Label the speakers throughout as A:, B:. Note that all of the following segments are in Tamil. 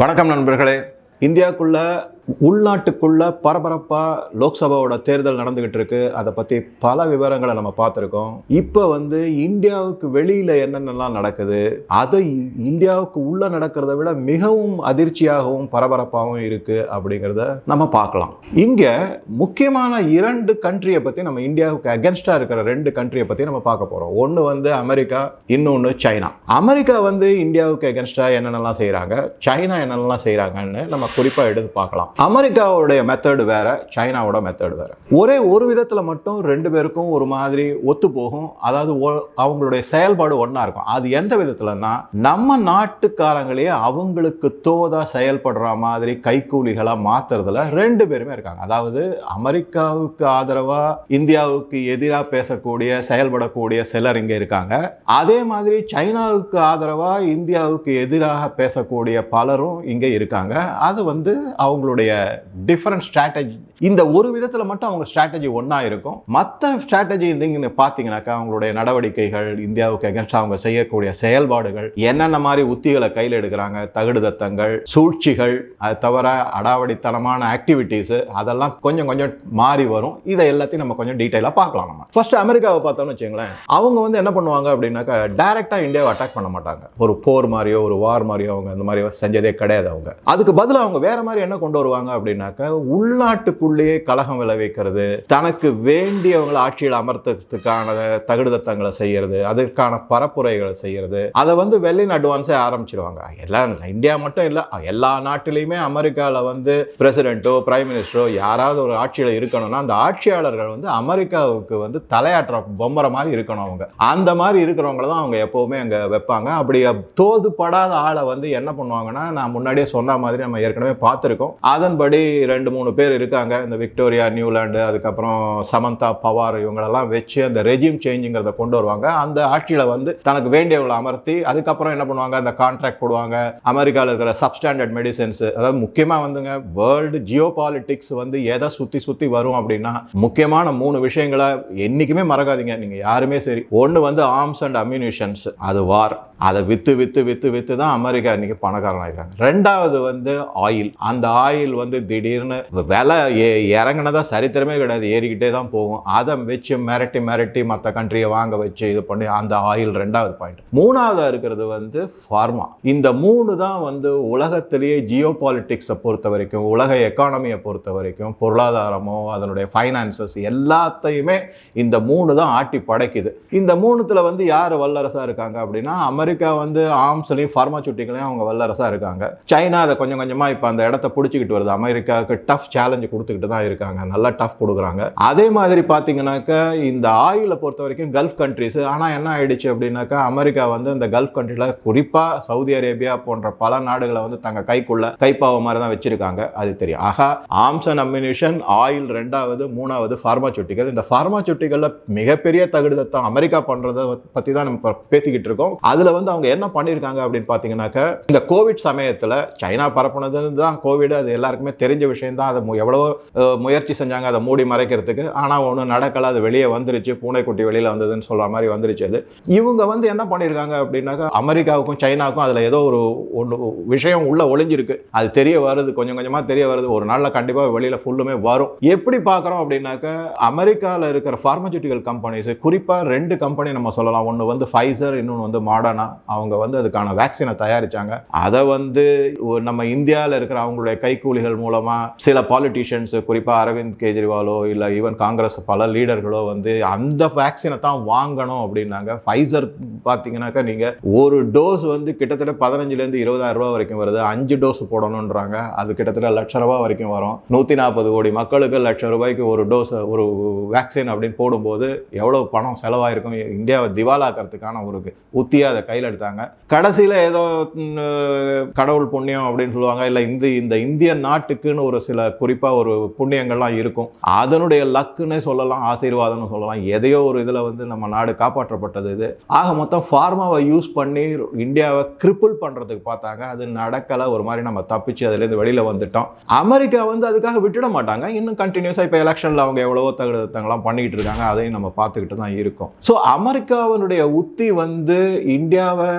A: வணக்கம் நண்பர்களே இந்தியாவுக்குள்ள உள்நாட்டுக்குள்ளே பரபரப்பாக லோக்சபாவோட தேர்தல் நடந்துக்கிட்டு இருக்கு அதை பற்றி பல விவரங்களை நம்ம பார்த்துருக்கோம் இப்போ வந்து இந்தியாவுக்கு வெளியில் என்னென்னலாம் நடக்குது அதை இந்தியாவுக்கு உள்ளே நடக்கிறத விட மிகவும் அதிர்ச்சியாகவும் பரபரப்பாகவும் இருக்குது அப்படிங்கிறத நம்ம பார்க்கலாம் இங்கே முக்கியமான இரண்டு கண்ட்ரியை பற்றி நம்ம இந்தியாவுக்கு அகென்ஸ்டாக இருக்கிற ரெண்டு கண்ட்ரியை பற்றி நம்ம பார்க்க போகிறோம் ஒன்று வந்து அமெரிக்கா இன்னொன்று சைனா அமெரிக்கா வந்து இந்தியாவுக்கு அகென்ஸ்டாக என்னென்னலாம் செய்கிறாங்க சைனா என்னென்னலாம் செய்கிறாங்கன்னு நம்ம குறிப்பாக எடுத்து பார்க்கலாம் அமெரிக்காவோடைய மெத்தடு வேற சைனாவோட மெத்தடு வேற ஒரே ஒரு விதத்தில் மட்டும் ரெண்டு பேருக்கும் ஒரு மாதிரி ஒத்து போகும் அதாவது அவங்களுடைய செயல்பாடு ஒன்றா இருக்கும் அது எந்த விதத்துலன்னா நம்ம நாட்டுக்காரங்களே அவங்களுக்கு தோதா செயல்படுற மாதிரி கைக்கூலிகளாக மாத்துறதுல ரெண்டு பேருமே இருக்காங்க அதாவது அமெரிக்காவுக்கு ஆதரவாக இந்தியாவுக்கு எதிராக பேசக்கூடிய செயல்படக்கூடிய சிலர் இங்கே இருக்காங்க அதே மாதிரி சைனாவுக்கு ஆதரவாக இந்தியாவுக்கு எதிராக பேசக்கூடிய பலரும் இங்கே இருக்காங்க அது வந்து அவங்களுடைய different strategy இந்த ஒரு விதத்தில் மட்டும் அவங்க ஸ்ட்ராட்டஜி ஒன்றா இருக்கும் மற்ற ஸ்ட்ராட்டஜி இருந்தீங்கன்னு பார்த்தீங்கன்னாக்கா அவங்களுடைய நடவடிக்கைகள் இந்தியாவுக்கு எகென்ஸ்டாக அவங்க செய்யக்கூடிய செயல்பாடுகள் என்னென்ன மாதிரி உத்திகளை கையில் எடுக்கிறாங்க தகுடுதத்தங்கள் சூழ்ச்சிகள் அது தவிர அடாவடித்தனமான ஆக்டிவிட்டீஸு அதெல்லாம் கொஞ்சம் கொஞ்சம் மாறி வரும் இதை எல்லாத்தையும் நம்ம கொஞ்சம் டீட்டெயிலாக பார்க்கலாம் நம்ம ஃபர்ஸ்ட் அமெரிக்காவை பார்த்தோம்னு வச்சுங்களேன் அவங்க வந்து என்ன பண்ணுவாங்க அப்படின்னாக்கா டைரெக்டாக இந்தியாவை அட்டாக் பண்ண மாட்டாங்க ஒரு போர் மாதிரியோ ஒரு வார் மாதிரியோ அவங்க அந்த மாதிரி செஞ்சதே கிடையாது அவங்க அதுக்கு பதிலாக அவங்க வேற மாதிரி என்ன கொண்டு வருவாங்க அப்படின்னாக்கா உள்நாட்டுக்கு தனக்குள்ளேயே கழகம் விளைவிக்கிறது தனக்கு வேண்டியவங்களை ஆட்சியில் அமர்த்துறதுக்கான தகுடுதத்தங்களை செய்கிறது அதற்கான பரப்புரைகளை செய்கிறது அதை வந்து வெள்ளின் அட்வான்ஸே ஆரம்பிச்சிருவாங்க எல்லாம் இந்தியா மட்டும் இல்லை எல்லா நாட்டிலையுமே அமெரிக்காவில் வந்து பிரசிடென்ட்டோ பிரைம் மினிஸ்டரோ யாராவது ஒரு ஆட்சியில் இருக்கணும்னா அந்த ஆட்சியாளர்கள் வந்து அமெரிக்காவுக்கு வந்து தலையாற்ற பொம்புற மாதிரி இருக்கணும் அவங்க அந்த மாதிரி இருக்கிறவங்கள தான் அவங்க எப்போவுமே அங்கே வைப்பாங்க அப்படி தோதுபடாத ஆளை வந்து என்ன பண்ணுவாங்கன்னா நான் முன்னாடியே சொன்ன மாதிரி நம்ம ஏற்கனவே பார்த்துருக்கோம் அதன்படி ரெண்டு மூணு பேர் இருக்காங்க இந்த விக்டோரியா நியூலாண்டு அதுக்கப்புறம் சமந்தா பவார் இவங்களெல்லாம் வச்சு அந்த ரெஜிம் சேஞ்சுங்கிறத கொண்டு வருவாங்க அந்த ஆட்சியில் வந்து தனக்கு வேண்டியவங்களை அமர்த்தி அதுக்கப்புறம் என்ன பண்ணுவாங்க அந்த கான்ட்ராக்ட் போடுவாங்க அமெரிக்காவில் இருக்கிற சப்ஸ்டாண்டர்ட் மெடிசன்ஸ் அதாவது முக்கியமாக வந்துங்க வேர்ல்டு ஜியோ பாலிட்டிக்ஸ் வந்து எதை சுற்றி சுற்றி வரும் அப்படின்னா முக்கியமான மூணு விஷயங்களை என்றைக்குமே மறக்காதீங்க நீங்கள் யாருமே சரி ஒன்று வந்து ஆர்ம்ஸ் அண்ட் அம்யூனிஷன்ஸ் அது வார் அதை விற்று விற்று விற்று விற்று தான் அமெரிக்கா இன்னைக்கு பணக்காரனாக இருக்காங்க ரெண்டாவது வந்து ஆயில் அந்த ஆயில் வந்து திடீர்னு விலை இறங்கினதா சரித்திரமே கிடையாது ஏறிக்கிட்டே தான் போகும் அதை வச்சு மிரட்டி மிரட்டி மற்ற கண்ட்ரியை வாங்க வச்சு இது பண்ணி அந்த ஆயில் ரெண்டாவது பாயிண்ட் மூணாவதாக இருக்கிறது வந்து ஃபார்மா இந்த மூணு தான் வந்து உலகத்திலேயே ஜியோ பாலிட்டிக்ஸை பொறுத்த வரைக்கும் உலக எக்கானமியை பொறுத்த வரைக்கும் பொருளாதாரமோ அதனுடைய ஃபைனான்சஸ் எல்லாத்தையுமே இந்த மூணு தான் ஆட்டி படைக்குது இந்த மூணுத்தில் வந்து யார் வல்லரசாக இருக்காங்க அப்படின்னா அமெரிக்கா வந்து ஃபார்மா சுட்டிகளையும் அவங்க வல்லரசாக இருக்காங்க சைனா அதை கொஞ்சம் கொஞ்சமாக இப்போ அந்த இடத்த பிடிச்சிக்கிட்டு வருது அமெரிக்காவுக்கு டஃப் சேலஞ்சு கொடுத்துக்கிட்டு கொடுத்துக்கிட்டு தான் இருக்காங்க நல்லா டஃப் கொடுக்குறாங்க அதே மாதிரி பார்த்தீங்கன்னாக்கா இந்த ஆயிலை பொறுத்த வரைக்கும் கல்ஃப் கண்ட்ரிஸ் ஆனால் என்ன ஆயிடுச்சு அப்படின்னாக்கா அமெரிக்கா வந்து இந்த கல்ஃப் கண்ட்ரியில் குறிப்பாக சவுதி அரேபியா போன்ற பல நாடுகளை வந்து தங்க கைக்குள்ள கைப்பாவ மாதிரி தான் வச்சிருக்காங்க அது தெரியும் ஆகா ஆம்ஸ் அண்ட் அம்யூனிஷன் ஆயில் ரெண்டாவது மூணாவது ஃபார்மாசூட்டிக்கல் இந்த ஃபார்மாசூட்டிக்கலில் மிகப்பெரிய தகுதத்தை அமெரிக்கா பண்ணுறதை பற்றி தான் நம்ம பேசிக்கிட்டு இருக்கோம் அதில் வந்து அவங்க என்ன பண்ணியிருக்காங்க அப்படின்னு பார்த்தீங்கன்னாக்கா இந்த கோவிட் சமயத்தில் சைனா பரப்புனது தான் கோவிட் அது எல்லாருக்குமே தெரிஞ்ச விஷயம் தான் அது எவ்வளோ முயற்சி செஞ்சாங்க அதை மூடி மறைக்கிறதுக்கு ஆனால் ஒன்றும் நடக்கலை அது வெளியே வந்துருச்சு பூனைக்குட்டி வெளியில் வந்ததுன்னு சொல்கிற மாதிரி வந்துருச்சு அது இவங்க வந்து என்ன பண்ணியிருக்காங்க அப்படின்னாக்கா அமெரிக்காவுக்கும் சைனாவுக்கும் அதில் ஏதோ ஒரு ஒன்று விஷயம் உள்ளே ஒளிஞ்சிருக்கு அது தெரிய வருது கொஞ்சம் கொஞ்சமாக தெரிய வருது ஒரு நாளில் கண்டிப்பாக வெளியில் ஃபுல்லுமே வரும் எப்படி பார்க்குறோம் அப்படின்னாக்கா அமெரிக்காவில் இருக்கிற ஃபார்மசூட்டிக்கல் கம்பெனிஸ் குறிப்பாக ரெண்டு கம்பெனி நம்ம சொல்லலாம் ஒன்று வந்து ஃபைசர் இன்னொன்று வந்து மாடர்னா அவங்க வந்து அதுக்கான வேக்சினை தயாரித்தாங்க அதை வந்து நம்ம இந்தியாவில் இருக்கிற அவங்களுடைய கைக்கூலிகள் மூலமாக சில பாலிட்டிஷியன்ஸ் இண்டியன்ஸ் குறிப்பாக அரவிந்த் கெஜ்ரிவாலோ இல்லை ஈவன் காங்கிரஸ் பல லீடர்களோ வந்து அந்த வேக்சினை தான் வாங்கணும் அப்படின்னாங்க ஃபைசர் பார்த்தீங்கன்னாக்கா நீங்கள் ஒரு டோஸ் வந்து கிட்டத்தட்ட பதினஞ்சுலேருந்து இருபதாயிரம் ரூபா வரைக்கும் வருது அஞ்சு டோஸ் போடணுன்றாங்க அது கிட்டத்தட்ட லட்ச ரூபா வரைக்கும் வரும் நூற்றி நாற்பது கோடி மக்களுக்கு லட்சம் ரூபாய்க்கு ஒரு டோஸ் ஒரு வேக்சின் அப்படின்னு போடும்போது எவ்வளோ பணம் செலவாயிருக்கும் இந்தியாவை திவாலாக்கிறதுக்கான ஒரு உத்தியாக அதை கையில் எடுத்தாங்க கடைசியில் ஏதோ கடவுள் புண்ணியம் அப்படின்னு சொல்லுவாங்க இல்லை இந்த இந்த இந்திய நாட்டுக்குன்னு ஒரு சில குறிப்பாக ஒரு புண்ணியங்கள்லாம் இருக்கும் அதனுடைய லக்குன்னு சொல்லலாம் ஆசீர்வாதம்னு சொல்லலாம் எதையோ ஒரு இதில் வந்து நம்ம நாடு காப்பாற்றப்பட்டது இது ஆக மொத்தம் ஃபார்மாவை யூஸ் பண்ணி இந்தியாவை கிரிப்பிள் பண்ணுறதுக்கு பார்த்தாங்க அது நடக்கலை ஒரு மாதிரி நம்ம தப்பிச்சு அதுலேருந்து வெளியில் வந்துட்டோம் அமெரிக்கா வந்து அதுக்காக விட்டுட மாட்டாங்க இன்னும் கண்டினியூஸாக இப்போ எலெக்ஷனில் அவங்க எவ்வளவோ தகுதத்தங்களாம் பண்ணிகிட்டு இருக்காங்க அதையும் நம்ம பார்த்துக்கிட்டு தான் இருக்கோம் ஸோ அமெரிக்காவினுடைய உத்தி வந்து இந்தியாவை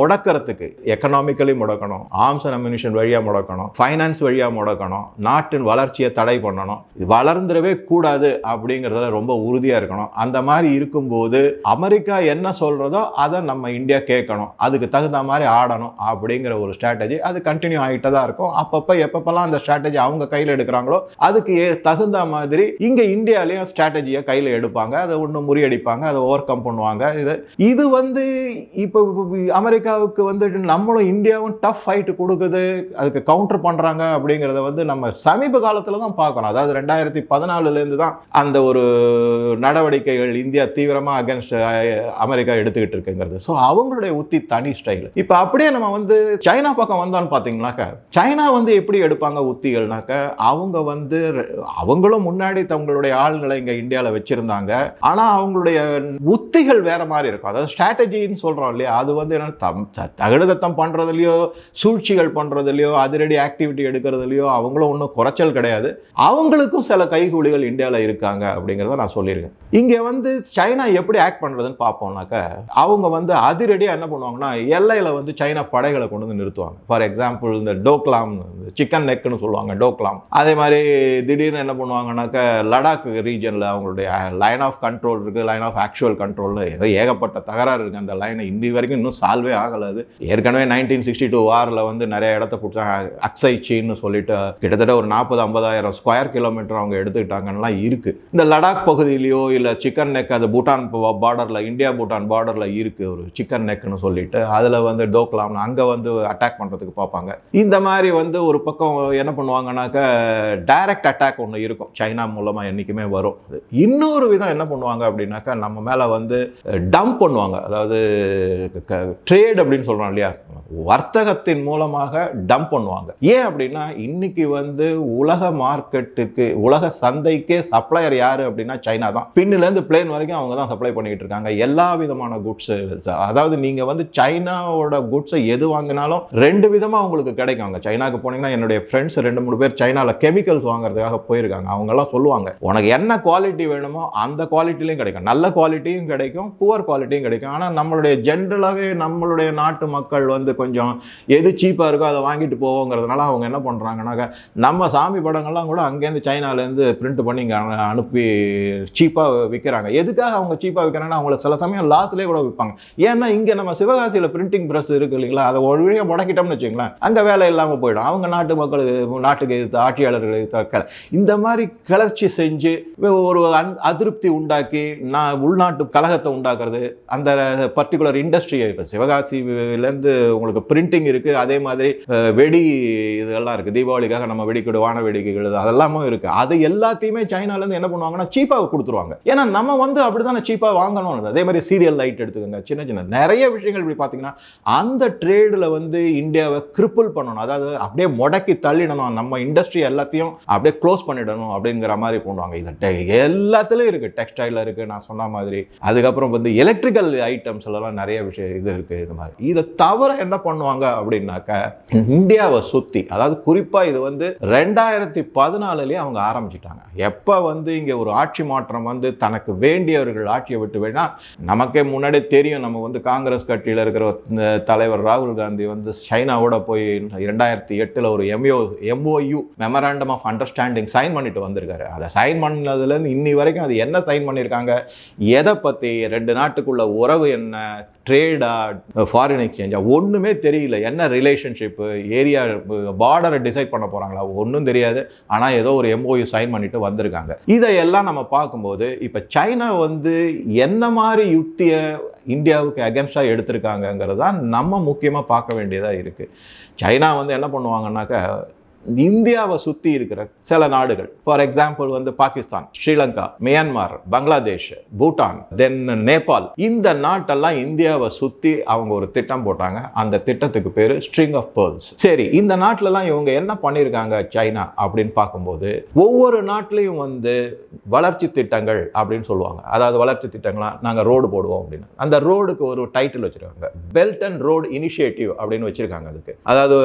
A: முடக்கிறதுக்கு எக்கனாமிக்கலி முடக்கணும் ஆர்ம்ஸ் அண்ட் அம்யூனிஷன் வழியாக முடக்கணும் ஃபைனான்ஸ் வழியாக முடக்கணும் நாட்டின் வளர்ச்சியை தடை பண்ணணும் வளர்ந்துடவே கூடாது அப்படிங்கிறதுல ரொம்ப உறுதியாக இருக்கணும் அந்த மாதிரி இருக்கும்போது அமெரிக்கா என்ன சொல்கிறதோ அதை நம்ம இந்தியா கேட்கணும் அதுக்கு தகுந்த மாதிரி ஆடணும் அப்படிங்கிற ஒரு ஸ்ட்ராட்டஜி அது கண்டினியூ ஆகிட்டு தான் இருக்கும் அப்பப்போ எப்பப்பெல்லாம் அந்த ஸ்ட்ராட்டஜி அவங்க கையில் எடுக்கிறாங்களோ அதுக்கு தகுந்த மாதிரி இங்கே இந்தியாலேயும் ஸ்ட்ராட்டஜியை கையில் எடுப்பாங்க அதை ஒன்று முறியடிப்பாங்க அதை ஓவர் கம் பண்ணுவாங்க இது இது வந்து இப்போ அமெரிக்காவுக்கு வந்து நம்மளும் இந்தியாவும் டஃப் ஃபைட்டு கொடுக்குது அதுக்கு கவுண்டர் பண்ணுறாங்க அப்படிங்கிறத வந்து நம்ம சமீப காலத்தில் தான் நாமும் பார்க்கணும் அதாவது ரெண்டாயிரத்தி பதினாலுலேருந்து தான் அந்த ஒரு நடவடிக்கைகள் இந்தியா தீவிரமாக அகேன்ஸ்ட் அமெரிக்கா எடுத்துக்கிட்டு இருக்குங்கிறது ஸோ அவங்களுடைய உத்தி தனி ஸ்டைல் இப்போ அப்படியே நம்ம வந்து சைனா பக்கம் வந்தோன்னு பார்த்தீங்கன்னாக்கா சைனா வந்து எப்படி எடுப்பாங்க உத்திகள்னாக்க அவங்க வந்து அவங்களும் முன்னாடி தங்களுடைய ஆள்களை இங்கே இந்தியாவில் வச்சுருந்தாங்க ஆனால் அவங்களுடைய உத்திகள் வேற மாதிரி இருக்கும் அதாவது ஸ்ட்ராட்டஜின்னு சொல்கிறோம் இல்லையா அது வந்து என்னென்னா தம் தகுதத்தம் பண்ணுறதுலையோ சூழ்ச்சிகள் பண்ணுறதுலையோ அதிரடி ஆக்டிவிட்டி எடுக்கிறதுலையோ அவங்களும் ஒன்றும் குறைச்சல் கிடையாது அவங்களுக்கும் சில கைகூலிகள் இந்தியாவில் இருக்காங்க அப்படிங்கிறத நான் சொல்லியிருக்கேன் இங்கே வந்து சைனா எப்படி ஆக்ட் பண்ணுறதுன்னு பார்ப்போம்னாக்க அவங்க வந்து அதிரடியாக என்ன பண்ணுவாங்கன்னா எல்லையில் வந்து சைனா படைகளை கொண்டு வந்து நிறுத்துவாங்க ஃபார் எக்ஸாம்பிள் இந்த டோக்லாம் சிக்கன் நெக்குன்னு சொல்லுவாங்க டோக்லாம் அதே மாதிரி திடீர்னு என்ன பண்ணுவாங்கனாக்க லடாக் ரீஜனில் அவங்களுடைய லைன் ஆஃப் கண்ட்ரோல் இருக்குது லைன் ஆஃப் ஆக்சுவல் கண்ட்ரோல்னு ஏதோ ஏகப்பட்ட தகராறு இருக்குது அந்த லைனை இந்தி வரைக்கும் இன்னும் சால்வே ஆகலை அது ஏற்கனவே நைன்டீன் சிக்ஸ்டி டூ வாரில் வந்து நிறைய இடத்த கொடுத்தாங்க அக்சை சீன்னு சொல்லிட்டு கிட்டத்தட்ட ஒரு நாற்பது ஐம்பதாயிரம் கிலோமீட்டர் ஸ்கொயர் கிலோமீட்டர் அவங்க எடுத்துக்கிட்டாங்கலாம் இருக்குது இந்த லடாக் பகுதியிலையோ இல்லை சிக்கன் நெக் அது பூட்டான் பார்டரில் இந்தியா பூட்டான் பார்டரில் இருக்குது ஒரு சிக்கன் நெக்னு சொல்லிட்டு அதில் வந்து டோக்லாம்னு அங்கே வந்து அட்டாக் பண்ணுறதுக்கு பார்ப்பாங்க இந்த மாதிரி வந்து ஒரு பக்கம் என்ன பண்ணுவாங்கனாக்க டைரக்ட் அட்டாக் ஒன்று இருக்கும் சைனா மூலமாக என்றைக்குமே வரும் இன்னொரு விதம் என்ன பண்ணுவாங்க அப்படின்னாக்கா நம்ம மேலே வந்து டம்ப் பண்ணுவாங்க அதாவது ட்ரேட் அப்படின்னு சொல்கிறோம் இல்லையா வர்த்தகத்தின் மூலமாக டம்ப் பண்ணுவாங்க ஏன் அப்படின்னா இன்னைக்கு வந்து உலக மாற மார்க்கெட்டுக்கு உலக சந்தைக்கே சப்ளையர் யார் அப்படின்னா சைனா தான் பின்னிலேருந்து பிளேன் வரைக்கும் அவங்க தான் சப்ளை பண்ணிக்கிட்டு இருக்காங்க எல்லா விதமான குட்ஸு அதாவது நீங்கள் வந்து சைனாவோட குட்ஸை எது வாங்கினாலும் ரெண்டு விதமாக உங்களுக்கு கிடைக்கும் சைனாக்கு போனீங்கன்னா என்னுடைய ஃப்ரெண்ட்ஸ் ரெண்டு மூணு பேர் சைனாவில் கெமிக்கல்ஸ் வாங்குறதுக்காக போயிருக்காங்க அவங்கெல்லாம் சொல்லுவாங்க உனக்கு என்ன குவாலிட்டி வேணுமோ அந்த குவாலிட்டிலையும் கிடைக்கும் நல்ல குவாலிட்டியும் கிடைக்கும் புவர் குவாலிட்டியும் கிடைக்கும் ஆனால் நம்மளுடைய ஜென்ரலாகவே நம்மளுடைய நாட்டு மக்கள் வந்து கொஞ்சம் எது சீப்பாக இருக்கோ அதை வாங்கிட்டு போவோங்கிறதுனால அவங்க என்ன பண்ணுறாங்கனாக்கா நம்ம சாமி படங்கள்லாம் கூட அங்கேருந்து சைனாலேருந்து பிரிண்ட் பண்ணி இங்கே அனுப்பி சீப்பாக விற்கிறாங்க எதுக்காக அவங்க சீப்பாக விற்கிறாங்கன்னா அவங்கள சில சமயம் லாஸ்லேயே கூட விற்பாங்க ஏன்னா இங்கே நம்ம சிவகாசியில் பிரிண்டிங் ப்ரெஸ் இருக்குது இல்லைங்களா அதை ஒரு வழியாக முடக்கிட்டோம்னு வச்சுங்களேன் அங்கே வேலை இல்லாமல் போயிடும் அவங்க நாட்டு மக்களுக்கு நாட்டுக்கு எதிர்த்து ஆட்சியாளர்கள் எதிர்த்து இந்த மாதிரி கிளர்ச்சி செஞ்சு ஒரு அன் அதிருப்தி உண்டாக்கி நான் உள்நாட்டு கழகத்தை உண்டாக்குறது அந்த பர்டிகுலர் இண்டஸ்ட்ரியை இப்போ சிவகாசிலேருந்து உங்களுக்கு பிரிண்டிங் இருக்குது அதே மாதிரி வெடி இதெல்லாம் இருக்குது தீபாவளிக்காக நம்ம வெடிக்கூட வான வெடிக்கைகள் இருக்கிறது அதெல்லாமும் இருக்குது அது எல்லாத்தையுமே சைனாலேருந்து என்ன பண்ணுவாங்கன்னா சீப்பாக கொடுத்துருவாங்க ஏன்னா நம்ம வந்து அப்படிதான் சீப்பாக வாங்கணும் அதே மாதிரி சீரியல் லைட் எடுத்துக்கோங்க சின்ன சின்ன நிறைய விஷயங்கள் இப்படி பார்த்தீங்கன்னா அந்த ட்ரேடில் வந்து இந்தியாவை கிரிப்பிள் பண்ணணும் அதாவது அப்படியே முடக்கி தள்ளிடணும் நம்ம இண்டஸ்ட்ரி எல்லாத்தையும் அப்படியே க்ளோஸ் பண்ணிடணும் அப்படிங்கிற மாதிரி பண்ணுவாங்க இது எல்லாத்துலேயும் இருக்குது டெக்ஸ்டைலில் இருக்குது நான் சொன்ன மாதிரி அதுக்கப்புறம் வந்து எலக்ட்ரிக்கல் ஐட்டம்ஸ்லலாம் நிறைய விஷயம் இது இருக்குது இது மாதிரி இதை தவிர என்ன பண்ணுவாங்க அப்படின்னாக்க இந்தியாவை சுற்றி அதாவது குறிப்பாக இது வந்து ரெண்டாயிரத்தி பதினாலுலேயே அவங்க ஆரம்பிச்சிட்டாங்க எப்போ வந்து இங்கே ஒரு ஆட்சி மாற்றம் வந்து தனக்கு வேண்டியவர்கள் ஆட்சியை விட்டு வேணா நமக்கே முன்னாடியே தெரியும் நம்ம வந்து காங்கிரஸ் கட்சியில் இருக்கிற தலைவர் ராகுல் காந்தி வந்து சைனாவோட போய் ரெண்டாயிரத்தி எட்டில் ஒரு MO MOU memorandum of understanding sign பண்ணிட்டு வந்திருக்காரு அதை சைன் பண்ணதுலேருந்து இன்னி வரைக்கும் அது என்ன சைன் பண்ணியிருக்காங்க எதை பற்றி ரெண்டு நாட்டுக்குள்ள உறவு என்ன ட்ரேடா ஃபாரின் எக்ஸ்சேஞ்சா ஒன்றுமே தெரியல என்ன ரிலேஷன்ஷிப்பு ஏரியா பார்டரை டிசைட் பண்ண போகிறாங்களா ஒன்றும் தெரியாது ஆனால் ஏதோ ஒரு எம்ஓயு சைன் பண்ணிட்டு வந்திருக்காங்க இதையெல்லாம் நம்ம பார்க்கும்போது இப்போ சைனா வந்து என்ன மாதிரி யுக்தியை இந்தியாவுக்கு அகேன்ஸ்டாக எடுத்திருக்காங்கங்கிறது தான் நம்ம முக்கியமாக பார்க்க வேண்டியதாக இருக்குது சைனா வந்து என்ன பண்ணுவாங்கன்னாக்கா இந்தியாவை சுற்றி இருக்கிற சில நாடுகள் ஃபார் எக்ஸாம்பிள் வந்து பாகிஸ்தான் ஸ்ரீலங்கா மியான்மார் பங்களாதேஷ் பூட்டான் தென் நேபாள் இந்த நாட்டெல்லாம் இந்தியாவை சுற்றி அவங்க ஒரு திட்டம் போட்டாங்க அந்த திட்டத்துக்கு பேர் ஸ்ட்ரிங் ஆஃப் பேர்ல்ஸ் சரி இந்த நாட்டிலலாம் இவங்க என்ன பண்ணியிருக்காங்க சைனா அப்படின்னு பார்க்கும்போது ஒவ்வொரு நாட்டிலையும் வந்து வளர்ச்சி திட்டங்கள் அப்படின்னு சொல்லுவாங்க அதாவது வளர்ச்சி திட்டங்கள்லாம் நாங்கள் ரோடு போடுவோம் அப்படின்னு அந்த ரோடுக்கு ஒரு டைட்டில் வச்சுருக்காங்க பெல்ட் அண்ட் ரோடு இனிஷியேட்டிவ் அப்படின்னு வச்சுருக்காங்க அதுக்கு அதாவது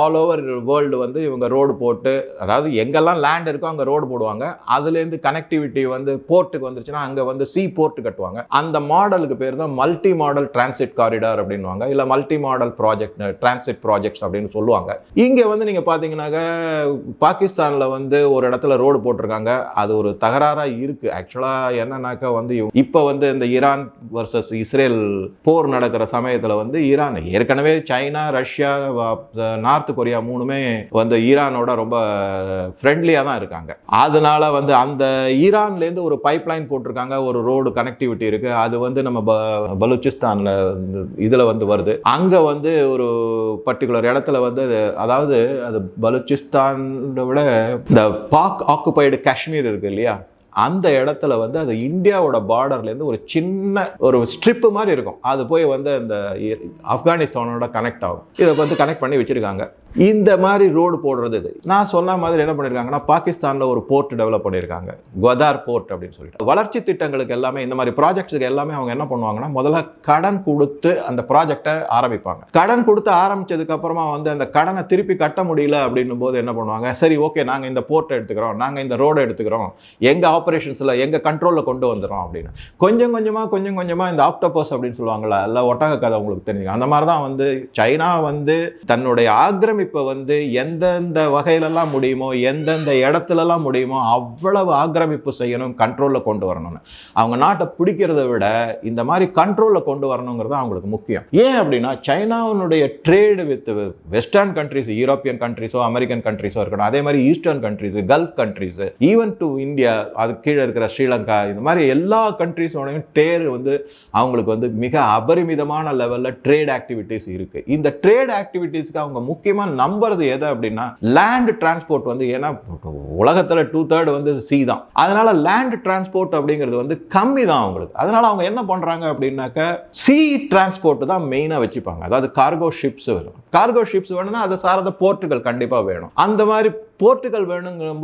A: ஆல் ஓவர் வேர்ல்டு வந்து இவங்க ரோடு போட்டு அதாவது எங்கெல்லாம் லேண்ட் இருக்கோ அங்கே ரோடு போடுவாங்க அதுலேருந்து கனெக்டிவிட்டி வந்து போர்ட்டுக்கு வந்துருச்சுன்னா அங்கே வந்து சி போர்ட் கட்டுவாங்க அந்த மாடலுக்கு பேர் தான் மல்டி மாடல் டிரான்சிட் காரிடார் அப்படின்வாங்க இல்லை multi modal project transit projects அப்படின்னு சொல்லுவாங்க இங்கே வந்து நீங்கள் பார்த்தீங்கன்னாக்க பாகிஸ்தானில் வந்து ஒரு இடத்துல ரோடு போட்டிருக்காங்க அது ஒரு தகராறாக இருக்குது ஆக்சுவலாக என்னன்னாக்கா வந்து இப்போ வந்து இந்த ஈரான் வர்சஸ் இஸ்ரேல் போர் நடக்கிற சமயத்தில் வந்து ஈரான் ஏற்கனவே சைனா ரஷ்யா நார்த் கொரியா மூணு ஒன்றுமே வந்து ஈரானோட ரொம்ப ஃப்ரெண்ட்லியாக தான் இருக்காங்க அதனால வந்து அந்த ஈரான்லேருந்து ஒரு பைப் லைன் போட்டிருக்காங்க ஒரு ரோடு கனெக்டிவிட்டி இருக்குது அது வந்து நம்ம ப பலூச்சிஸ்தானில் இதில் வந்து வருது அங்கே வந்து ஒரு பர்டிகுலர் இடத்துல வந்து அதாவது அது பலூச்சிஸ்தான் விட இந்த பாக் ஆக்குபைடு காஷ்மீர் இருக்குது இல்லையா அந்த இடத்துல வந்து அது இந்தியாவோட பார்டர்லேருந்து ஒரு சின்ன ஒரு ஸ்ட்ரிப்பு மாதிரி இருக்கும் அது போய் வந்து அந்த ஆப்கானிஸ்தானோட கனெக்ட் ஆகும் இதை வந்து கனெக்ட் பண்ணி வச்சுருக்காங்க இந்த மாதிரி ரோடு போடுறது இது நான் சொன்ன மாதிரி என்ன பண்ணியிருக்காங்கன்னா பாகிஸ்தானில் ஒரு போர்ட் டெவலப் பண்ணியிருக்காங்க குவதார் போர்ட் அப்படின்னு சொல்லிட்டு வளர்ச்சி திட்டங்களுக்கு எல்லாமே இந்த மாதிரி ப்ராஜெக்ட்ஸுக்கு எல்லாமே அவங்க என்ன பண்ணுவாங்கன்னா முதல்ல கடன் கொடுத்து அந்த ப்ராஜெக்டை ஆரம்பிப்பாங்க கடன் கொடுத்து ஆரம்பித்ததுக்கப்புறமா அப்புறமா வந்து அந்த கடனை திருப்பி கட்ட முடியல அப்படின்னும் போது என்ன பண்ணுவாங்க சரி ஓகே நாங்கள் இந்த போர்ட்டை எடுத்துக்கிறோம் நாங்கள் இந்த ரோடை எடுத்துக்கிறோம் எங்கள் ஆப்ரேஷன்ஸில் எங்கள் கண்ட்ரோலில் கொண்டு வந்துடும் அப்படின்னு கொஞ்சம் கொஞ்சமாக கொஞ்சம் கொஞ்சமாக இந்த ஆப்டோபஸ் அப்படின்னு சொல்லுவாங்களா இல்லை ஒட்டக கதை உங்களுக்கு தெரிஞ்சுக்கோங்க அந்த மாதிரி தான் வந்து சைனா வந்து தன்னுடைய ஆக்கிரமி ஆக்கிரமிப்பை வந்து எந்தெந்த வகையிலலாம் முடியுமோ எந்தெந்த இடத்துலலாம் முடியுமோ அவ்வளவு ஆக்கிரமிப்பு செய்யணும் கண்ட்ரோலில் கொண்டு வரணும்னு அவங்க நாட்டை பிடிக்கிறத விட இந்த மாதிரி கண்ட்ரோலில் கொண்டு வரணுங்கிறது அவங்களுக்கு முக்கியம் ஏன் அப்படின்னா சைனாவினுடைய trade with western countries European கண்ட்ரிஸோ அமெரிக்கன் கண்ட்ரிஸோ இருக்கணும் அதே மாதிரி eastern countries Gulf countries even to India அது கீழே இருக்கிற ஸ்ரீலங்கா இந்த மாதிரி எல்லா கண்ட்ரிஸோடையும் ட்ரேடு வந்து அவங்களுக்கு வந்து மிக அபரிமிதமான லெவலில் ட்ரேட் ஆக்டிவிட்டீஸ் இருக்குது இந்த ட்ரேட் ஆக்டிவிட்டீஸ்க்கு அவங்க முக்கியமாக நான் நம்புறது எதை அப்படின்னா லேண்ட் டிரான்ஸ்போர்ட் வந்து ஏன்னா உலகத்தில் டூ தேர்ட் வந்து சி தான் அதனால லேண்ட் டிரான்ஸ்போர்ட் அப்படிங்கிறது வந்து கம்மி தான் அவங்களுக்கு அதனால அவங்க என்ன பண்ணுறாங்க அப்படின்னாக்க சி டிரான்ஸ்போர்ட் தான் மெயினாக வச்சுப்பாங்க அதாவது கார்கோ ஷிப்ஸ் வேணும் கார்கோ ஷிப்ஸ் வேணும்னா அதை சார்ந்த போர்ட்டுகள் கண்டிப்பாக வேணும் அந்த மாதிரி போர்ட்டுகள்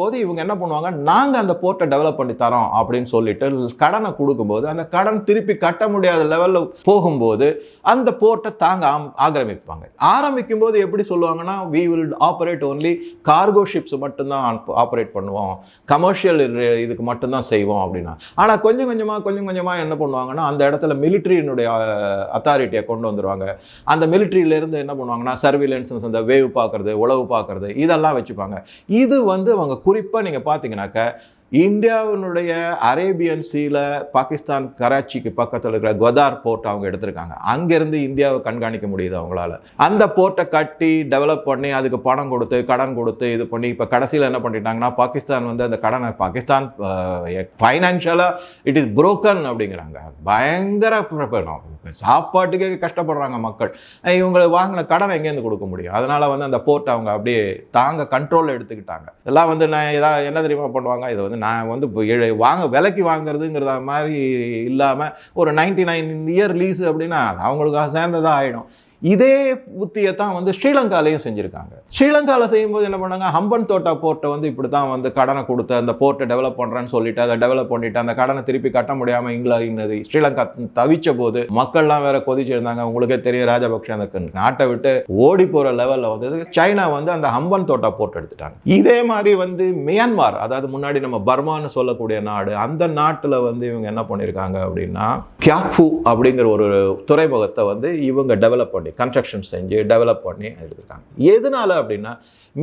A: போது இவங்க என்ன பண்ணுவாங்க நாங்கள் அந்த போர்ட்டை டெவலப் பண்ணி தரோம் அப்படின்னு சொல்லிட்டு கடனை கொடுக்கும்போது அந்த கடன் திருப்பி கட்ட முடியாத லெவலில் போகும்போது அந்த போர்ட்டை தாங்க ஆக்கிரமிப்பாங்க ஆரம்பிக்கும் போது எப்படி சொல்லுவாங்கன்னா we will operate only cargo ships மட்டும்தான் ஆப்ரேட் பண்ணுவோம் கமர்ஷியல் இதுக்கு மட்டும்தான் செய்வோம் அப்படின்னா ஆனால் கொஞ்சம் கொஞ்சமாக கொஞ்சம் கொஞ்சமாக என்ன பண்ணுவாங்கன்னா அந்த இடத்துல மிலிட்ரியினுடைய அத்தாரிட்டியை கொண்டு வந்துடுவாங்க அந்த மிலிட்ரியிலேருந்து என்ன பண்ணுவாங்கன்னா சர்வீலன்ஸ் அந்த வேவ் பார்க்குறது உளவு பார்க்குறது இதெல்லாம் வச்சுப்பாங்க இது வந்து அவங்க குறிப்பாக நீங்கள் பார்த்தீங்கன்னாக்க இந்தியாவினுடைய அரேபியன் சீல பாகிஸ்தான் கராச்சிக்கு பக்கத்தில் இருக்கிற குவதார் போர்ட் அவங்க எடுத்திருக்காங்க அங்கேருந்து இந்தியாவை கண்காணிக்க முடியுது அவங்களால அந்த போர்ட்டை கட்டி டெவலப் பண்ணி அதுக்கு பணம் கொடுத்து கடன் கொடுத்து இது பண்ணி இப்போ கடைசியில் என்ன பண்ணிட்டாங்கன்னா பாகிஸ்தான் வந்து அந்த கடனை பாகிஸ்தான் ஃபைனான்ஷியலாக இட் இஸ் புரோக்கன் அப்படிங்கிறாங்க பயங்கர சாப்பாட்டுக்கே கஷ்டப்படுறாங்க மக்கள் இவங்களை வாங்கின கடனை எங்கேருந்து கொடுக்க முடியும் அதனால் வந்து அந்த போர்ட்டை அவங்க அப்படியே தாங்க கண்ட்ரோலில் எடுத்துக்கிட்டாங்க இதெல்லாம் வந்து நான் ஏதாவது என்ன தெரியுமா பண்ணுவாங்க இதை வந்து நான் வந்து வாங்க விலைக்கு வாங்குறதுங்கிறத மாதிரி இல்லாமல் ஒரு நைன்டி நைன் இயர் லீஸ் அப்படின்னா அது அவங்களுக்காக சேர்ந்ததாக ஆகிடும் இதே உத்தியை தான் வந்து ஸ்ரீலங்காலையும் செஞ்சுருக்காங்க ஸ்ரீலங்காவில் செய்யும்போது என்ன பண்ணாங்க ஹம்பன் தோட்டா போர்ட்டை வந்து இப்படி தான் வந்து கடனை கொடுத்து அந்த போர்ட்டை டெவலப் பண்ணுறேன்னு சொல்லிட்டு அதை டெவலப் பண்ணிட்டு அந்த கடனை திருப்பி கட்ட முடியாமல் இங்கிலாந்து ஸ்ரீலங்கா தவிச்ச போது மக்கள்லாம் வேற கொதிச்சிருந்தாங்க உங்களுக்கே தெரியும் ராஜபக்ஷ அந்த நாட்டை விட்டு ஓடி போகிற லெவலில் வந்து சைனா வந்து அந்த ஹம்பன் தோட்டா போர்ட் எடுத்துட்டாங்க இதே மாதிரி வந்து மியான்மார் அதாவது முன்னாடி நம்ம பர்மான்னு சொல்லக்கூடிய நாடு அந்த நாட்டில் வந்து இவங்க என்ன பண்ணியிருக்காங்க அப்படின்னா கியாக்பு அப்படிங்கிற ஒரு துறைமுகத்தை வந்து இவங்க டெவலப் பண்ணி பண்ணி கன்ஸ்ட்ரக்ஷன் செஞ்சு டெவலப் பண்ணி எடுத்துருக்காங்க எதனால அப்படின்னா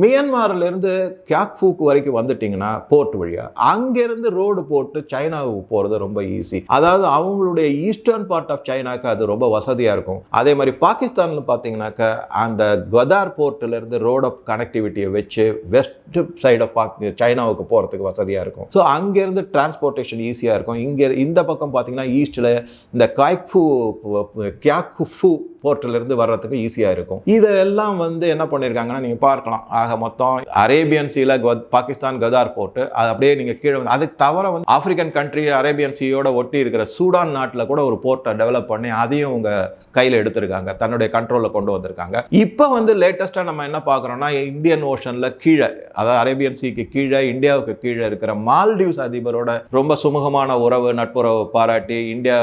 A: மியான்மார்லேருந்து கியாக்ஃபூக்கு வரைக்கும் வந்துட்டிங்கன்னா போர்ட் வழியாக அங்கேருந்து ரோடு போட்டு சைனாவுக்கு போகிறது ரொம்ப ஈஸி அதாவது அவங்களுடைய ஈஸ்டர்ன் பார்ட் ஆஃப் சைனாக்கு அது ரொம்ப வசதியாக இருக்கும் அதே மாதிரி பாகிஸ்தானில் பார்த்தீங்கன்னாக்கா அந்த கதார் போர்ட்டிலேருந்து ரோட் ஆஃப் கனெக்டிவிட்டியை வச்சு வெஸ்ட் சைட் ஆஃப் சைனாவுக்கு போகிறதுக்கு வசதியாக இருக்கும் ஸோ அங்கேருந்து டிரான்ஸ்போர்ட்டேஷன் ஈஸியாக இருக்கும் இங்கே இந்த பக்கம் பார்த்தீங்கன்னா ஈஸ்டில் இந்த காய்ஃபு கியாக்ஃபு போர்ட்டிலேருந்து வர்றதுக்கு ஈஸியாக இருக்கும் இதெல்லாம் வந்து என்ன பண்ணியிருக்காங்கன்னா நீங்கள் பார்க்கலாம் ஆக மொத்தம் அரேபியன் சீல பாகிஸ்தான் கதார் போட்டு அது அப்படியே நீங்கள் கீழே வந்து அதுக்கு தவிர வந்து ஆப்பிரிக்கன் கண்ட்ரி அரேபியன் சீயோட ஒட்டி இருக்கிற சூடான் நாட்டில் கூட ஒரு போர்ட்டை டெவலப் பண்ணி அதையும் உங்க கையில் எடுத்திருக்காங்க தன்னுடைய கண்ட்ரோலில் கொண்டு வந்திருக்காங்க இப்போ வந்து லேட்டஸ்ட்டாக நம்ம என்ன பார்க்குறோம்னா இந்தியன் ஓஷனில் கீழே அதாவது அரேபியன் சீக்கு கீழே இந்தியாவுக்கு கீழே இருக்கிற மால்டீவ்ஸ் அதிபரோட ரொம்ப சுமூகமான உறவு நட்புறவு பாராட்டி இந்தியா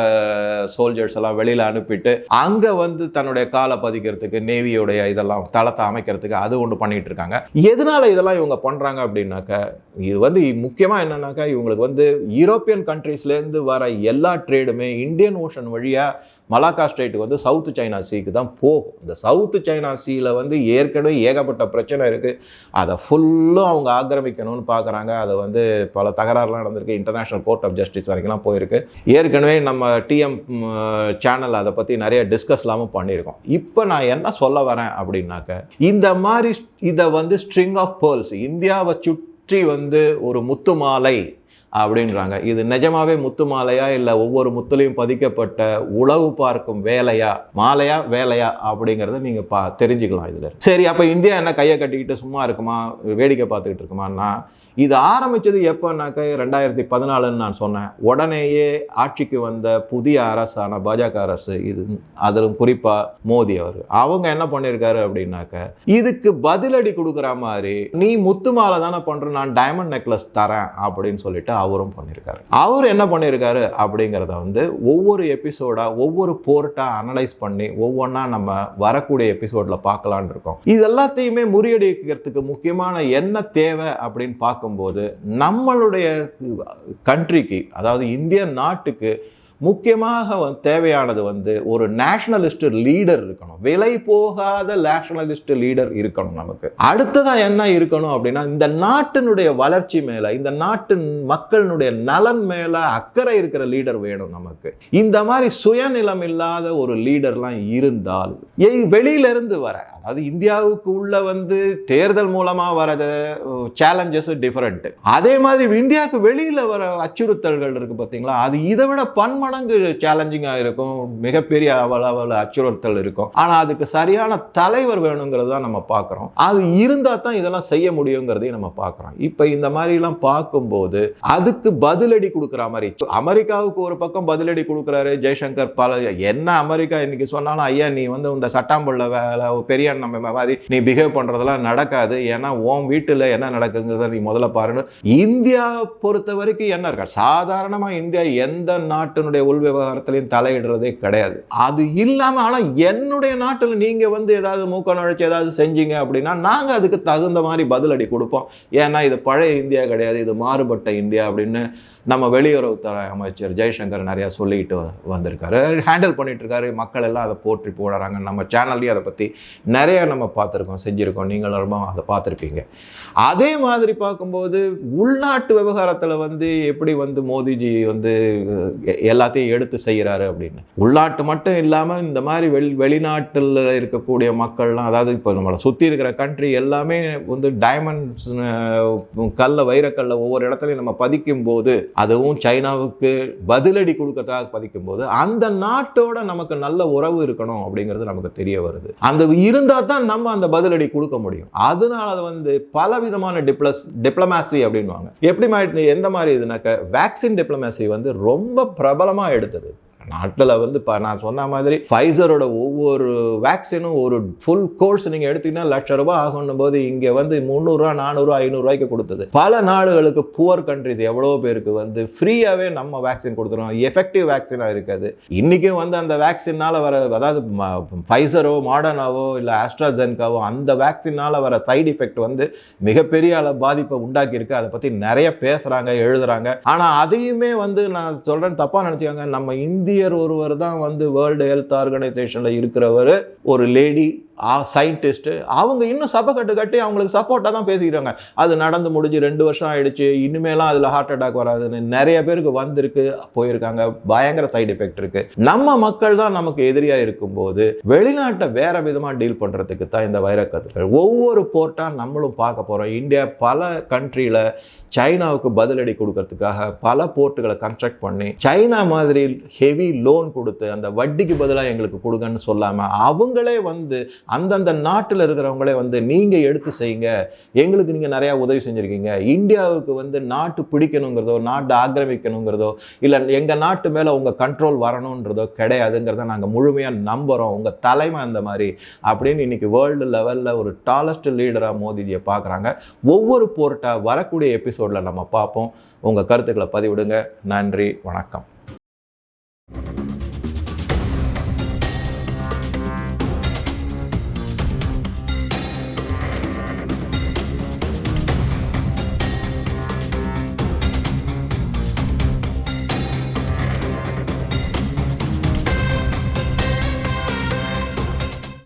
A: சோல்ஜர்ஸ் எல்லாம் வெளியில் அனுப்பிட்டு அங்கே வந்து தன்னுடைய கா தாளை பதிக்கிறதுக்கு நேவியோடைய இதெல்லாம் தளத்தை அமைக்கிறதுக்கு அது ஒன்று பண்ணிட்டு இருக்காங்க எதனால இதெல்லாம் இவங்க பண்ணுறாங்க அப்படின்னாக்கா இது வந்து முக்கியமாக என்னன்னாக்கா இவங்களுக்கு வந்து யூரோப்பியன் கண்ட்ரீஸ்லேருந்து வர எல்லா ட்ரேடுமே இந்தியன் ஓஷன் வழியாக மலாக்கா ஸ்ட்ரைட்டுக்கு வந்து சவுத்து சைனா சீக்கு தான் போகும் இந்த சவுத்து சைனா சீயில் வந்து ஏற்கனவே ஏகப்பட்ட பிரச்சனை இருக்குது அதை ஃபுல்லும் அவங்க ஆக்கிரமிக்கணும்னு பார்க்குறாங்க அதை வந்து பல தகராறுலாம் நடந்திருக்கு இன்டர்நேஷ்னல் கோர்ட் ஆஃப் ஜஸ்டிஸ் வரைக்கும்லாம் போயிருக்கு ஏற்கனவே நம்ம டிஎம் சேனல் அதை பற்றி நிறைய டிஸ்கஸ் இல்லாமல் பண்ணியிருக்கோம் இப்போ நான் என்ன சொல்ல வரேன் அப்படின்னாக்க இந்த மாதிரி இதை வந்து ஸ்ட்ரிங் ஆஃப் பேர்ல்ஸ் இந்தியாவை சுற்றி வந்து ஒரு முத்து மாலை அப்படின்றாங்க இது நிஜமாவே முத்து மாலையா இல்லை ஒவ்வொரு முத்துலையும் பதிக்கப்பட்ட உளவு பார்க்கும் வேலையா மாலையா வேலையா அப்படிங்கிறத நீங்கள் பா தெரிஞ்சுக்கலாம் இதில் சரி அப்போ இந்தியா என்ன கையை கட்டிக்கிட்டு சும்மா இருக்குமா வேடிக்கை பார்த்துக்கிட்டு இருக்குமான்னா இது ஆரம்பித்தது எப்போனாக்க ரெண்டாயிரத்தி பதினாலுன்னு நான் சொன்னேன் உடனேயே ஆட்சிக்கு வந்த புதிய அரசான பாஜக அரசு இது அதிலும் குறிப்பாக மோடி அவர் அவங்க என்ன பண்ணியிருக்காரு அப்படின்னாக்க இதுக்கு பதிலடி கொடுக்குற மாதிரி நீ முத்து மாலை தானே பண்ணுற நான் டைமண்ட் நெக்லஸ் தரேன் அப்படின்னு சொல்லிட்டு அவரும் பண்ணியிருக்காரு அவர் என்ன பண்ணியிருக்காரு அப்படிங்கிறத வந்து ஒவ்வொரு எபிசோடாக ஒவ்வொரு போர்ட்டாக அனலைஸ் பண்ணி ஒவ்வொன்றா நம்ம வரக்கூடிய எபிசோடில் பார்க்கலான் இருக்கோம் இது எல்லாத்தையுமே முறியடிக்கிறதுக்கு முக்கியமான என்ன தேவை அப்படின்னு பார்க்க பார்க்கும்போது நம்மளுடைய கண்ட்ரிக்கு அதாவது இந்திய நாட்டுக்கு முக்கியமாக தேவையானது வந்து ஒரு நேஷனலிஸ்ட் லீடர் இருக்கணும் விலை போகாத நேஷனலிஸ்ட் லீடர் இருக்கணும் நமக்கு அடுத்ததான் என்ன இருக்கணும் அப்படின்னா இந்த நாட்டினுடைய வளர்ச்சி மேல இந்த நாட்டு மக்களினுடைய நலன் மேல அக்கறை இருக்கிற லீடர் வேணும் நமக்கு இந்த மாதிரி சுயநிலம் இல்லாத ஒரு லீடர்லாம் இருந்தால் வெளியிலேருந்து வர அதாவது இந்தியாவுக்கு உள்ள வந்து தேர்தல் மூலமா வரது சேலஞ்சஸ் டிஃபரெண்ட் அதே மாதிரி இந்தியாவுக்கு வெளியில வர அச்சுறுத்தல்கள் இருக்கு பார்த்தீங்களா அது இதை விட பன்ம மடங்கு சேலஞ்சிங்காக இருக்கும் மிகப்பெரிய அளவில் அச்சுறுத்தல் இருக்கும் ஆனால் அதுக்கு சரியான தலைவர் வேணுங்கிறத நம்ம பார்க்குறோம் அது இருந்தால் தான் இதெல்லாம் செய்ய முடியுங்கிறதையும் நம்ம பார்க்குறோம் இப்போ இந்த மாதிரிலாம் பார்க்கும்போது அதுக்கு பதிலடி கொடுக்குற மாதிரி அமெரிக்காவுக்கு ஒரு பக்கம் பதிலடி கொடுக்குறாரு ஜெய்சங்கர் பல என்ன அமெரிக்கா இன்றைக்கி சொன்னாலும் ஐயா நீ வந்து இந்த சட்டாம்புள்ள வேலை பெரிய நம்ம மாதிரி நீ பிஹேவ் பண்ணுறதெல்லாம் நடக்காது ஏன்னா உன் வீட்டில் என்ன நடக்குங்கிறத நீ முதல்ல பாருன்னு இந்தியா பொறுத்த வரைக்கும் என்ன இருக்கா சாதாரணமாக இந்தியா எந்த நாட்டினுடைய என்னுடைய உள் விவகாரத்திலையும் தலையிடுறதே கிடையாது அது இல்லாமல் ஆனால் என்னுடைய நாட்டில் நீங்கள் வந்து ஏதாவது மூக்க நுழைச்சி ஏதாவது செஞ்சீங்க அப்படின்னா நாங்கள் அதுக்கு தகுந்த மாதிரி பதிலடி கொடுப்போம் ஏன்னா இது பழைய இந்தியா கிடையாது இது மாறுபட்ட இந்தியா அப்படின்னு நம்ம வெளியுறவுத்துறை அமைச்சர் ஜெய்சங்கர் நிறையா சொல்லிக்கிட்டு வந்திருக்காரு ஹேண்டில் பண்ணிட்டு இருக்காரு மக்கள் எல்லாம் அதை போற்றி போடுறாங்க நம்ம சேனல்லையும் அதை பற்றி நிறைய நம்ம பார்த்துருக்கோம் செஞ்சுருக்கோம் நீங்களும் அதை பார்த்துருப்பீங்க அதே மாதிரி பார்க்கும்போது உள்நாட்டு விவகாரத்தில் வந்து எப்படி வந்து மோடிஜி வந்து எல்லா எல்லாத்தையும் எடுத்து செய்கிறாரு அப்படின்னு உள்நாட்டு மட்டும் இல்லாமல் இந்த மாதிரி வெளி வெளிநாட்டில் இருக்கக்கூடிய மக்கள்லாம் அதாவது இப்போ நம்மளை சுற்றி இருக்கிற கண்ட்ரி எல்லாமே வந்து டைமண்ட்ஸ் கல்லை வைரக்கல்லை ஒவ்வொரு இடத்துலையும் நம்ம பதிக்கும் போது அதுவும் சைனாவுக்கு பதிலடி கொடுக்கறதாக பதிக்கும் போது அந்த நாட்டோட நமக்கு நல்ல உறவு இருக்கணும் அப்படிங்கிறது நமக்கு தெரிய வருது அந்த இருந்தால் தான் நம்ம அந்த பதிலடி கொடுக்க முடியும் அதனால அது வந்து பல விதமான டிப்ளஸ் டிப்ளமேசி அப்படின்வாங்க எப்படி எந்த மாதிரி இதுனாக்க வேக்சின் டிப்ளமேசி வந்து ரொம்ப பிரபலம் பலமாக எடுத்தது நாட்டில் வந்து இப்போ நான் சொன்ன மாதிரி ஃபைசரோட ஒவ்வொரு வேக்சினும் ஒரு ஃபுல் கோர்ஸ் நீங்கள் எடுத்தீங்கன்னா லட்ச ரூபாய் ஆகணும் போது இங்கே வந்து முந்நூறுரூவா நானூறுரூவா ஐநூறுரூவாய்க்கு கொடுத்தது பல நாடுகளுக்கு புவர் கண்ட்ரிஸ் எவ்வளோ பேருக்கு வந்து ஃப்ரீயாகவே நம்ம வேக்சின் கொடுத்துருவோம் எஃபெக்டிவ் வேக்சினாக இருக்காது இன்றைக்கும் வந்து அந்த வேக்சினால் வர அதாவது ஃபைசரோ மாடர்னாவோ இல்லை ஆஸ்ட்ராஜென்காவோ அந்த வேக்சினால் வர சைடு எஃபெக்ட் வந்து மிகப்பெரிய அளவு பாதிப்பை உண்டாக்கியிருக்கு அதை பற்றி நிறைய பேசுகிறாங்க எழுதுகிறாங்க ஆனால் அதையுமே வந்து நான் சொல்கிறேன் தப்பாக நினச்சிக்கோங்க நம்ம இந்திய இந்தியர் ஒருவர் தான் வந்து வேர்ல்டு ஹெல்த் ஆர்கனைசேஷனில் இருக்கிறவர் ஒரு லேடி சயின்டிஸ்ட்டு அவங்க இன்னும் சபை கட்டு கட்டி அவங்களுக்கு சப்போர்ட்டாக தான் பேசிக்கிறாங்க அது நடந்து முடிஞ்சு ரெண்டு வருஷம் ஆகிடுச்சு இனிமேலாம் அதில் ஹார்ட் அட்டாக் வராதுன்னு நிறைய பேருக்கு வந்திருக்கு போயிருக்காங்க பயங்கர சைடு எஃபெக்ட் இருக்குது நம்ம மக்கள் தான் நமக்கு எதிரியாக இருக்கும்போது வெளிநாட்டை வேறு விதமாக டீல் பண்ணுறதுக்கு தான் இந்த வைரக்கத்துகள் ஒவ்வொரு போர்ட்டாக நம்மளும் பார்க்க போகிறோம் இந்தியா பல கண்ட்ரியில் சைனாவுக்கு பதிலடி கொடுக்கறதுக்காக பல போர்ட்டுகளை கன்ஸ்ட்ரக்ட் பண்ணி சைனா மாதிரி ஹெவி லோன் கொடுத்து அந்த வட்டிக்கு பதிலாக எங்களுக்கு கொடுங்கன்னு சொல்லாமல் அவங்களே வந்து அந்தந்த நாட்டில் இருக்கிறவங்களே வந்து நீங்கள் எடுத்து செய்யுங்க எங்களுக்கு நீங்கள் நிறையா உதவி செஞ்சுருக்கீங்க இந்தியாவுக்கு வந்து நாட்டு பிடிக்கணுங்கிறதோ நாட்டை ஆக்கிரமிக்கணுங்கிறதோ இல்லை எங்கள் நாட்டு மேலே உங்கள் கண்ட்ரோல் வரணுன்றதோ கிடையாதுங்கிறத நாங்கள் முழுமையாக நம்புகிறோம் உங்கள் தலைமை அந்த மாதிரி அப்படின்னு இன்னைக்கு வேர்ல்டு லெவலில் ஒரு டாலஸ்ட் லீடராக மோதிஜியை பார்க்குறாங்க ஒவ்வொரு போர்ட்டாக வரக்கூடிய எபிசோடில் நம்ம பார்ப்போம் உங்கள் கருத்துக்களை பதிவிடுங்க நன்றி வணக்கம்